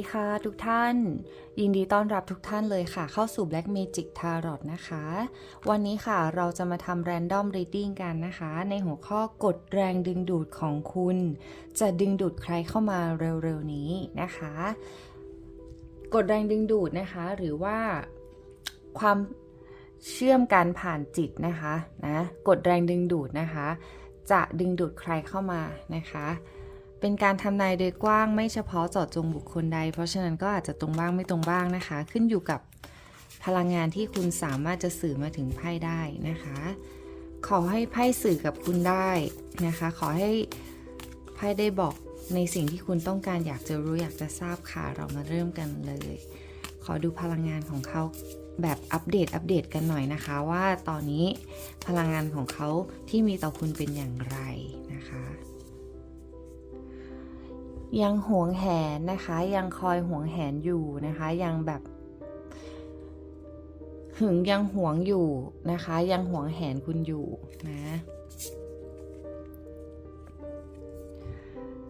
ดีค่ะทุกท่าน ยินดีต้อนรับทุกท่านเลยค่ะ เข้าสู่ Black Magic Tarot นะคะ วันนี้ค่ะเราจะมาทำ Random Reading กันนะคะ ในหัวข้อกดแรงดึงดูดของคุณ จะดึงดูดใครเข้ามาเร็วๆนี้นะคะกดแรงดึงดูดนะคะ หรือว่าความเชื่อมกันผ่านจิตนะคะนะกดแรงดึงดูดนะคะ จะดึงดูดใครเข้ามานะคะ เป็นการทำนายโดยกว้างไม่เฉพาะเจาะจงบุคคลใด เพราะฉะนั้นก็อาจจะตรงบ้างไม่ตรงบ้างนะคะ ขึ้นอยู่กับพลังงานที่คุณสามารถจะสื่อมาถึงไพ่ได้นะคะ ขอให้ไพ่สื่อกับคุณได้นะคะ ขอให้ไพ่ได้บอกในสิ่งที่คุณต้องการอยากจะรู้อยากจะทราบค่ะ เรามาเริ่มกันเลย ขอดูพลังงานของเขาแบบอัปเดตอัปเดตกันหน่อยนะคะ ว่าตอนนี้พลังงานของเขาที่มีต่อคุณเป็นอย่างไร ยังหวงแหนนะคะ ยังคอยหวงแหนอยู่นะคะ ยังแบบหึงยังหวงอยู่นะคะ ยังหวงแหนคุณอยู่นะ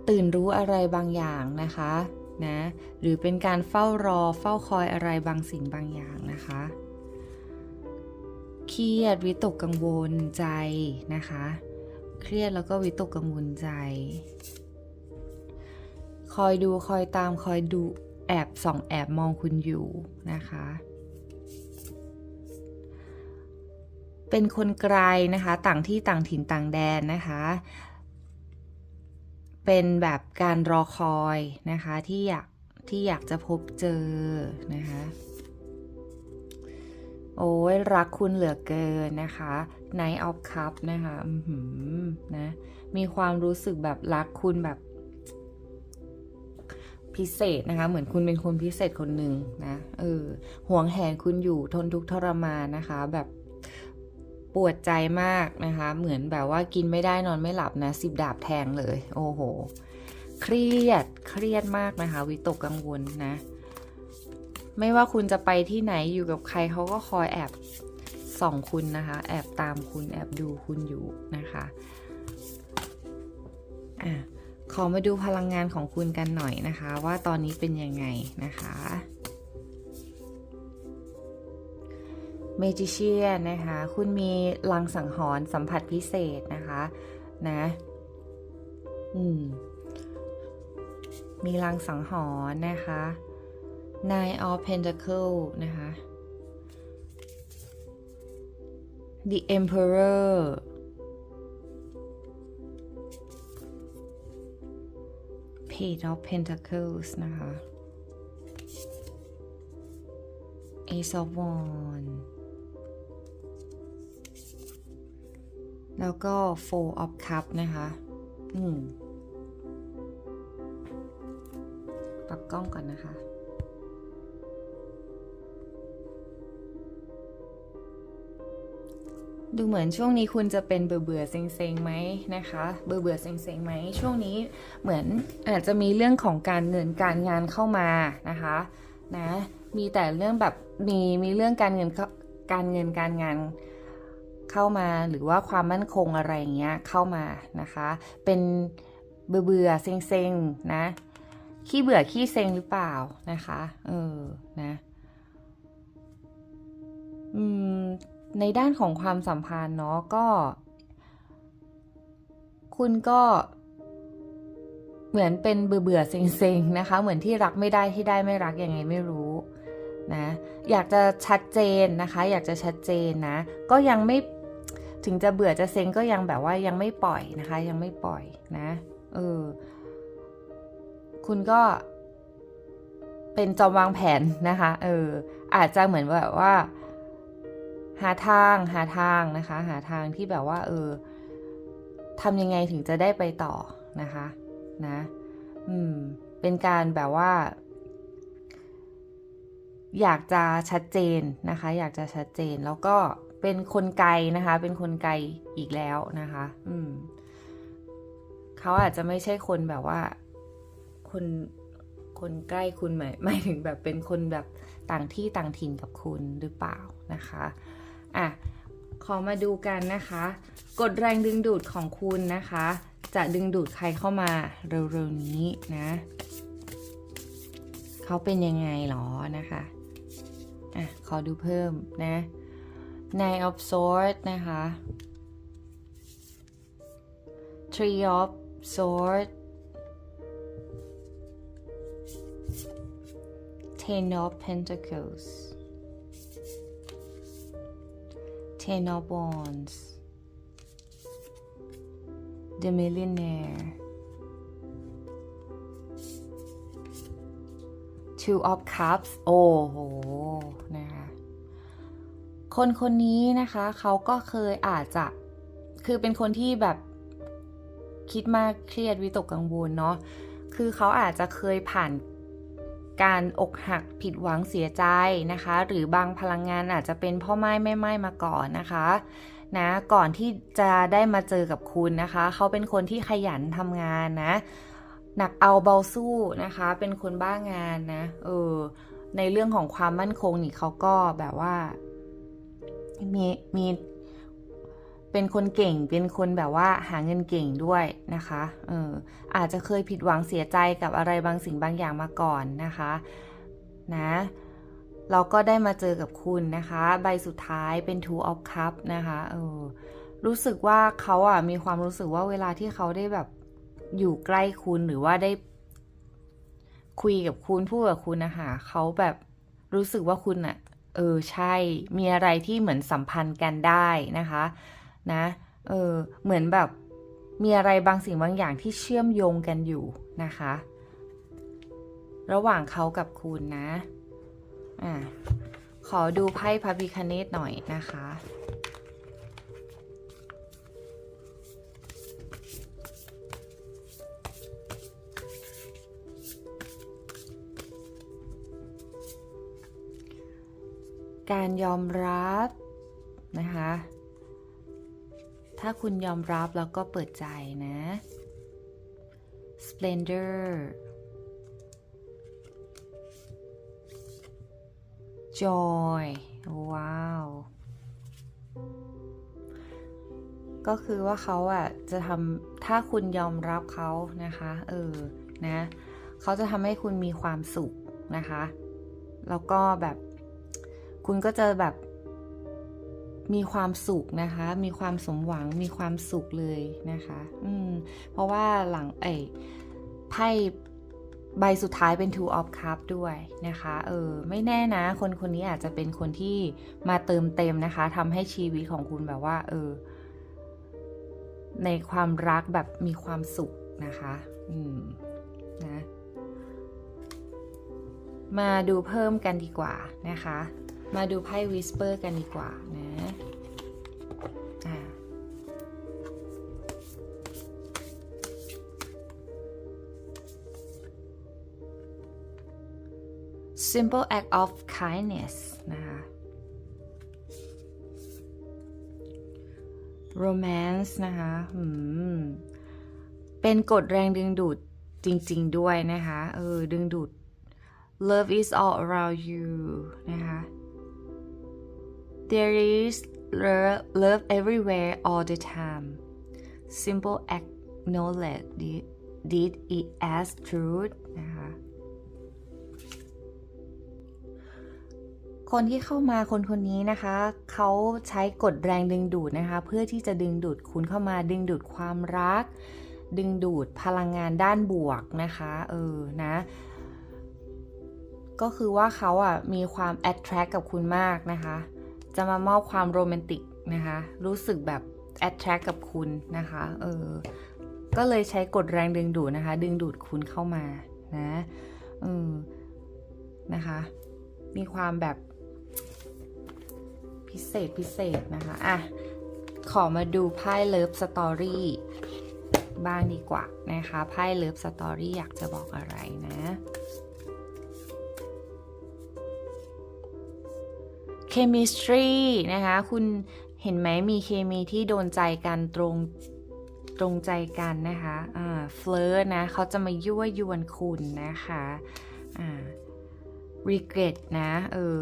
ตื่นรู้อะไรบางอย่างนะคะนะหรือเป็นการเฝ้ารอเฝ้าคอยอะไรบางสิ่งบางอย่างนะคะเครียดวิตกกังวลใจนะคะ เครียดแล้วก็วิตกกังวลใจ คอยดูคอยตามคอยดูแอบส่องแอบมองคุณอยู่นะคะ เป็นคนไกลนะคะ ต่างที่ต่างถิ่นต่างแดนนะคะ เป็นแบบการรอคอยนะคะที่อยากที่อยากจะพบเจอนะคะ โอ้ยรักคุณเหลือเกินนะคะ Night of Cup นะคะหือนะมีความรู้สึกแบบรักคุณแบบ พิเศษนะคะ เหมือนคุณเป็นคนพิเศษคนหนึ่งนะเออห่วงแหนคุณอยู่ทนทุกทรมานนะคะ แบบปวดใจมากนะคะ เหมือนแบบว่ากินไม่ได้นอนไม่หลับนะสิบดาบแทงเลย โอ้โห เครียดเครียดมากนะคะ วิตกกังวลนะ ไม่ว่าคุณจะไปที่ไหนอยู่กับใครเขาก็คอยแอบส่องคุณนะคะ แอบตามคุณแอบดูคุณอยู่นะคะอะ ขอมาดูพลังงานของคุณกันหน่อยนะคะ ว่าตอนนี้เป็นยังไงนะคะ เมจิเชียนนะคะ คุณมีลังสังหรณ์สัมผัสพิเศษนะคะนะอืมมีลังสังหรณ์นะคะ Nine of Pentacle นะคะ The Emperor Page of Pentacles นะคะ Ace of Wands แล้วก็ Four of Cup นะคะ อืม ปรับกล้องก่อนนะคะ ดูเหมือนช่วงนี้คุณจะเป็นเบื่อเบื่อๆเซ็งไหมนะคะ เบื่อเบื่อๆเซ็งไหมช่วงนี้เหมือนอาจจะมีเรื่องของการเงินการงานเข้ามานะคะนะมีแต่เรื่องแบบมีมีเรื่องการเงินการเงินการงานเข้ามาหรือว่าความมั่นคงอะไรอย่างเงี้ยเข้ามานะคะ เป็นเบื่อเบื่อๆเซ็งนะขี้เบื่อขี้เซ็งหรือเปล่านะคะเออนะอืม ในด้านของความสัมพันธ์เนาะก็ คุณก็เหมือนเป็นเบื่อเบื่อเซ็งๆนะคะ เหมือนที่รักไม่ได้ที่ได้ไม่รักยังไงไม่รู้นะอยากจะชัดเจนนะคะ อยากจะชัดเจนนะ ก็ยังไม่ถึงจะเบื่อจะเซ็งก็ยังแบบว่ายังไม่ปล่อยนะคะ ยังไม่ปล่อยนะเออคุณก็เป็นจอมวางแผนนะคะเอออาจจะเหมือนแบบว่า หาทางหาทางนะคะ หาทางที่แบบว่า เออทำยังไงถึงจะได้ไปต่อนะคะนะอืมเป็นการแบบว่า อยากจะชัดเจนนะคะ อยากจะชัดเจนแล้วก็เป็นคนไกลนะคะ เป็นคนไกลอีกแล้วนะคะ อืมเขาอาจจะไม่ใช่คนแบบว่า คนคนใกล้คุณหมายหมายถึงแบบเป็นคนแบบต่างที่ต่างถิ่นกับคุณหรือเปล่านะคะ อะขอมาดูกันนะคะ กดแรงดึงดูดของคุณนะคะ จะดึงดูดใครเข้ามาเร็วๆนี้นะเขาเป็นยังไงหรอนะคะอะขอดูเพิ่มนะ Nine of Swords นะคะ Three of Swords Ten of Pentacles Ten of Wands The Millionaire Two of Cups โอ้โห นะคะ คนคนนี้นะคะ เขาก็เคยอาจจะ คือเป็นคนที่แบบคิดมากเครียดวิตกกังวลเนาะ คือเขาอาจจะเคยผ่าน การอกหักผิดหวังเสียใจนะคะ หรือบางพลังงานอาจจะเป็นพ่อไม้แม่ไม้มาก่อนนะคะนะก่อนที่จะได้มาเจอกับคุณนะคะ เขาเป็นคนที่ขยันทำงานนะ หนักเอาเบาสู้นะคะ เป็นคนบ้างานนะเออในเรื่องของความมั่นคงนี่เขาก็แบบว่ามีมี เป็นคนเก่ง เป็นคนแบบว่าหาเงินเก่งด้วยนะคะ เออ อาจจะเคยผิดหวังเสียใจกับอะไรบางสิ่งบางอย่างมาก่อนนะคะ นะ เราก็ได้มาเจอกับคุณนะคะ ใบสุดท้ายเป็น two of cup นะคะ เออ รู้สึกว่าเขาอะมีความรู้สึกว่าเวลาที่เขาได้แบบอยู่ใกล้คุณหรือว่าได้คุยกับคุณพูดกับคุณนะคะเขาแบบรู้สึกว่าคุณอะ เออ ใช่ มีอะไรที่เหมือนสัมพันธ์กันได้นะคะ นะ เออ เหมือนแบบมีอะไรบางสิ่งบางอย่างที่เชื่อมโยงกันอยู่นะคะ ระหว่างเขากับคุณนะ อ่า ขอดูไพ่พระพิคเนตหน่อยนะคะการยอมรับนะคะ ถ้าคุณยอมรับแล้วก็เปิดใจนะ splendor joy ว้าว ก็คือว่าเขาอะจะทำถ้าคุณยอมรับเขานะคะ เออ นะเขาจะทำให้คุณมีความสุขนะคะ แล้วก็แบบ คุณก็จะแบบ มีความสุขนะคะ มีความสมหวัง มีความสุขเลยนะคะ อืม เพราะว่าหลังไอ้ไพ่ใบสุดท้ายเป็น two of cup ด้วยนะคะ เออ ไม่แน่นะ คนคนนี้อาจจะเป็นคนที่มาเติมเต็มนะคะทำให้ชีวิตของคุณแบบว่า เออ ในความรักแบบมีความสุขนะคะ อืม นะ มาดูเพิ่มกันดีกว่านะคะ มาดูไพ่วิสเปอร์กันดีกว่านะ simple act of kindness นะคะ romance นะคะเป็นกฎแรงดึงดูดจริง ๆ ด้วยนะคะ เออ ดึงดูด love is all around you นะคะ there is love, love everywhere all the time simple acknowledge it, did it as truth นะคะ คนที่เข้ามาคนคนนี้นะคะ เขาใช้กฎแรงดึงดูดนะคะ เพื่อที่จะดึงดูดคุณเข้ามาดึงดูดความรัก ดึงดูดพลังงานด้านบวกนะคะเออนะก็คือว่าเขาอะมีความ attract กับคุณมากนะคะ จะมามอบความโรแมนติกนะคะ รู้สึกแบบ attract กับคุณนะคะเออก็เลยใช้กฎแรงดึงดูดนะคะ ดึงดูดคุณเข้ามานะเออนะคะ มีความแบบ พิเศษพิเศษนะคะ อะ ขอมาดูไพ่เลิฟสตอรี่บ้างดีกว่านะคะ ไพ่เลิฟสตอรี่อยากจะบอกอะไรนะ chemistry นะคะ คุณเห็นไหมมีเคมีที่โดนใจกันตรงตรงใจกันนะคะอ่าเฟลร์นะเขาจะมายั่วยวนคุณนะคะอ่า regret นะ เออ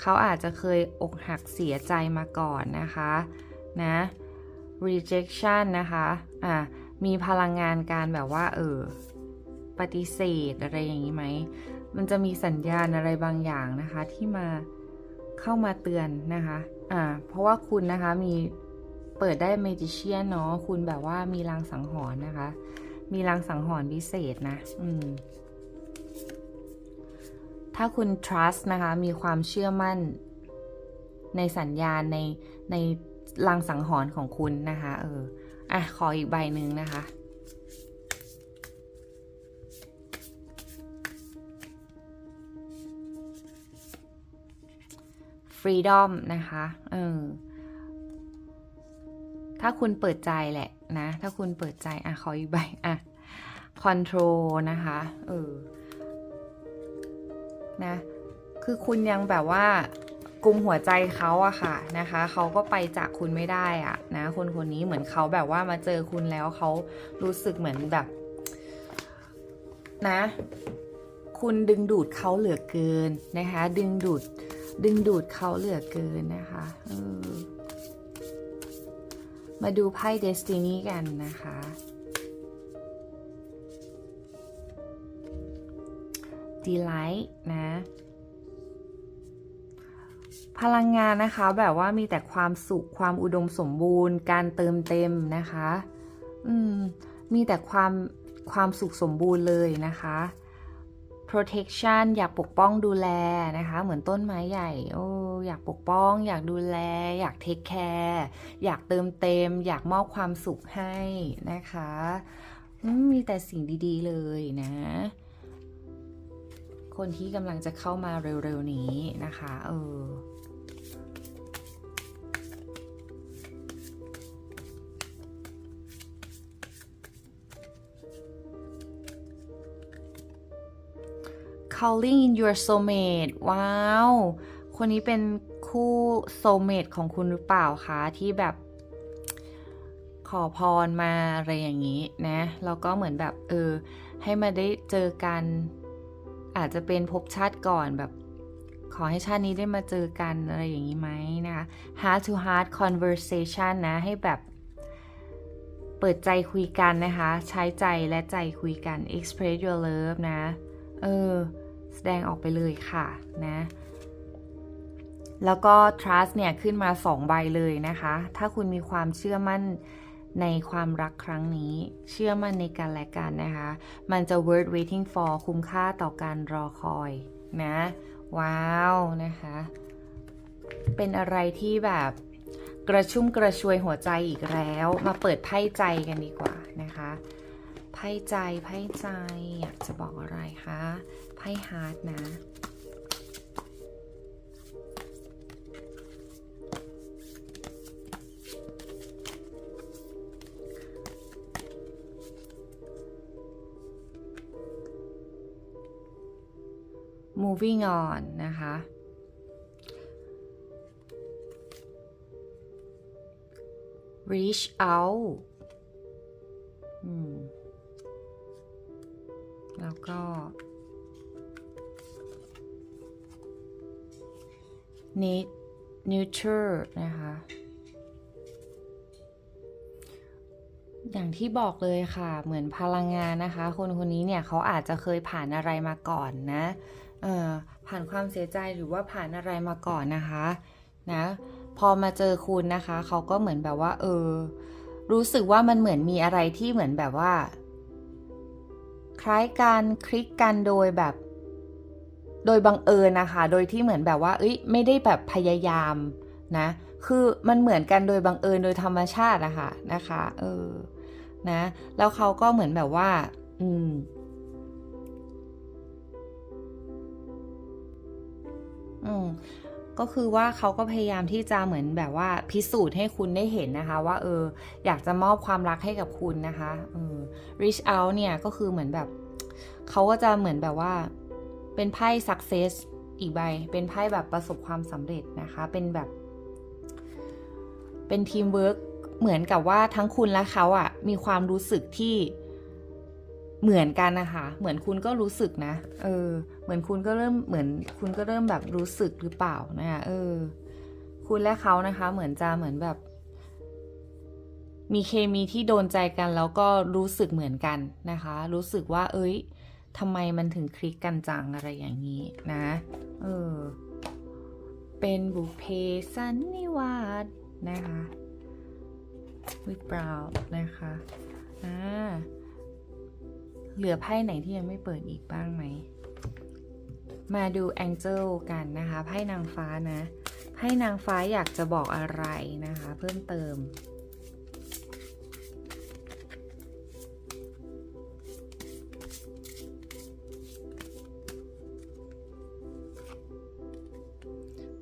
เขาอาจจะเคยอกหักเสียใจมาก่อนนะคะนะ rejection นะคะอ่ามีพลังงานการแบบว่า เออ ปฏิเสธอะไรอย่างนี้ไหม มันจะมีสัญญาณอะไรบางอย่างนะคะ ที่มาเข้ามาเตือนนะคะอ่าเพราะว่าคุณนะคะมีเปิดได้ Magician เนาะคุณแบบว่ามีลางสังหรณ์นะคะ มีลางสังหรณ์พิเศษนะ อืม ถ้าคุณ trust นะคะ มีความเชื่อมั่นในสัญญาณในในลางสังหรณ์ของคุณนะคะ เออ อะ ขออีกใบหนึ่งนะคะ freedom นะคะ เออ ถ้าคุณเปิดใจแหละนะ ถ้าคุณเปิดใจ อะ ขออีกใบ อะ control นะคะ เออ นะ คือคุณยังแบบว่ากลุมหัวใจเขาอะค่ะนะคะ เขาก็ไปจากคุณไม่ได้อะนะ คนคนนี้เหมือนเขาแบบว่ามาเจอคุณแล้วเขารู้สึกเหมือนแบบ นะ คุณดึงดูดเขาเหลือเกินนะคะ ดึงดูด ดึงดูดเขาเหลือเกินนะคะมาดูไพ่เดสตินีกันนะคะ delight นะ พลังงานนะคะแบบว่ามีแต่ความสุขความอุดมสมบูรณ์ การเติมเต็มนะคะ อืม มีแต่ความความสุขสมบูรณ์เลยนะคะ protection อยากปกป้องดูแลนะคะ เหมือนต้นไม้ใหญ่ โอ้อยากปกป้อง อยากดูแล อยาก take care อยากเติมเต็ม อยากมอบความสุขให้นะคะมมีแต่สิ่งดี ๆ เลยนะ คนที่กำลังจะเข้ามาเร็วๆนี้นะคะเออ calling in your soulmate ว้าว คนนี้เป็นคู่ soulmate ของคุณหรือเปล่าคะที่แบบ ขอพรมาอะไรอย่างนี้นะ แล้วก็เหมือนแบบเออ ให้มาได้เจอกัน อาจจะเป็นภพชาติก่อนแบบ ขอให้ชาตินี้ได้มาเจอกันอะไรอย่างนี้ไหมนะคะ heart to heart conversation นะให้แบบเปิดใจคุยกันนะคะ ใช้ใจและใจคุยกัน express your love นะ เออ แสดงออกไปเลยค่ะนะ แล้วก็ trust เนี่ย ขึ้นมา 2 ใบเลยนะคะ ถ้าคุณมีความเชื่อมั่น ในความรักครั้งนี้ เชื่อมั่นในกันและกันนะคะ มันจะ worth waiting for คุ้มค่าต่อการรอคอยนะ ว้าวนะคะ เป็นอะไรที่แบบกระชุ่มกระชวยหัวใจอีกแล้ว มาเปิดไพ่ใจกันดีกว่านะคะ ไพ่ใจไพ่ใจอยากจะบอกอะไรคะ ไพ่ฮาร์ดนะ moving on นะคะ reach out อืมแล้วก็ need nurture นะคะ อย่างที่บอกเลยค่ะ เหมือนพลังงานนะคะ คนคนนี้เนี่ยเขาอาจจะเคยผ่านอะไรมาก่อนนะ ผ่านความเสียใจหรือว่าผ่านอะไรมาก่อนนะคะนะพอมาเจอคุณนะคะเขาก็เหมือนแบบว่า เออ รู้สึกว่ามันเหมือนมีอะไรที่เหมือนแบบว่า คล้ายกันคลิกกันโดยแบบ โดยบังเอิญนะคะ โดยที่เหมือนแบบว่า เอ้ยไม่ได้แบบพยายามนะ คือมันเหมือนกันโดยบังเอิญโดยธรรมชาติอะคะนะคะ เออนะ แล้วเขาก็เหมือนแบบว่า อืม อืมก็คือว่าเขาก็พยายามที่จะเหมือนแบบว่าพิสูจน์ให้คุณได้เห็นนะคะ ว่าเอออยากจะมอบความรักให้กับคุณนะคะเออ reach out เนี่ยก็คือเหมือนแบบเขาก็จะเหมือนแบบว่าเป็นไพ่ success อีกใบ เป็นไพ่แบบประสบความสำเร็จนะคะ เป็นแบบ เป็นทีมเวิร์กเหมือนกับว่าทั้งคุณและเขาอะ่ะมีความรู้สึกที่ เหมือนกันนะคะ เหมือนคุณก็รู้สึกนะ เออ เหมือนคุณก็เริ่ม เหมือนคุณก็เริ่มแบบรู้สึกหรือเปล่านะคะเออ คุณและเขานะคะ เหมือนจะเหมือนแบบ มีเคมีที่โดนใจกันแล้วก็รู้สึกเหมือนกันนะคะ รู้สึกว่า เอ้ยทำไมมันถึงคลิกกันจังอะไรอย่างนี้นะ เออ เป็นบุเพสันนิวาสนะคะวิปราวนะคะ อ่า เหลือไพ่ไหนที่ยังไม่เปิดอีกบ้างไหม มาดูแองเจิลกันนะคะไพ่นางฟ้านะไพ่นางฟ้าอยากจะบอกอะไรนะคะ เพิ่มเติม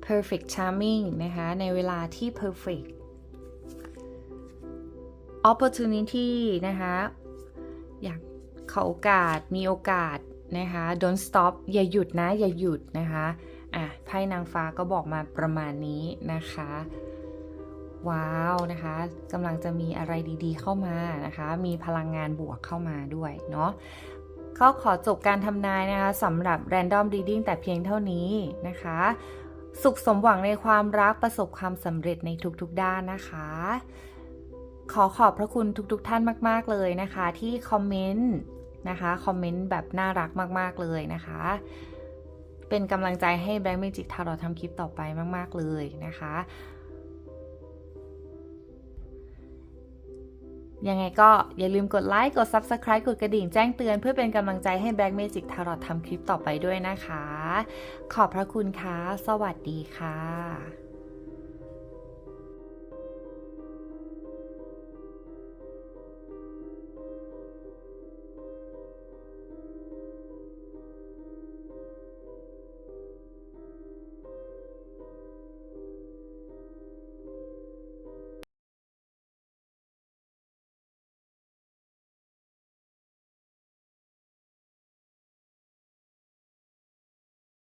perfect charming นะคะในเวลาที่ perfect opportunity นะคะ ขอโอกาส มีโอกาสนะคะ don't stop อย่าหยุดนะ อย่าหยุดนะคะอะไพ่นางฟ้าก็บอกมาประมาณนี้นะคะ ว้าวนะคะกำลังจะมีอะไรดีๆเข้ามานะคะ มีพลังงานบวกเข้ามาด้วยเนาะก็ขอจบการทำนายนะคะสำหรับ Random Reading แต่เพียงเท่านี้นะคะ สุขสมหวังในความรักประสบความสำเร็จในทุกๆด้านนะคะ ขอขอบพระคุณทุกๆท่านมาก ๆ เลยนะคะ ที่คอมเมนต์ นะคะคอมเมนต์แบบน่ารักมากๆเลยนะคะ เป็นกำลังใจให้ Black Magic Tarot ทำคลิปต่อไปมาก ๆ เลยนะคะยังไงก็อย่าลืมกดไลค์ กด Subscribe กดกระดิ่งแจ้งเตือนเพื่อเป็นกำลังใจให้ Black Magic Tarot ทำคลิปต่อไปด้วยนะคะ ขอบพระคุณค่ะ สวัสดีค่ะ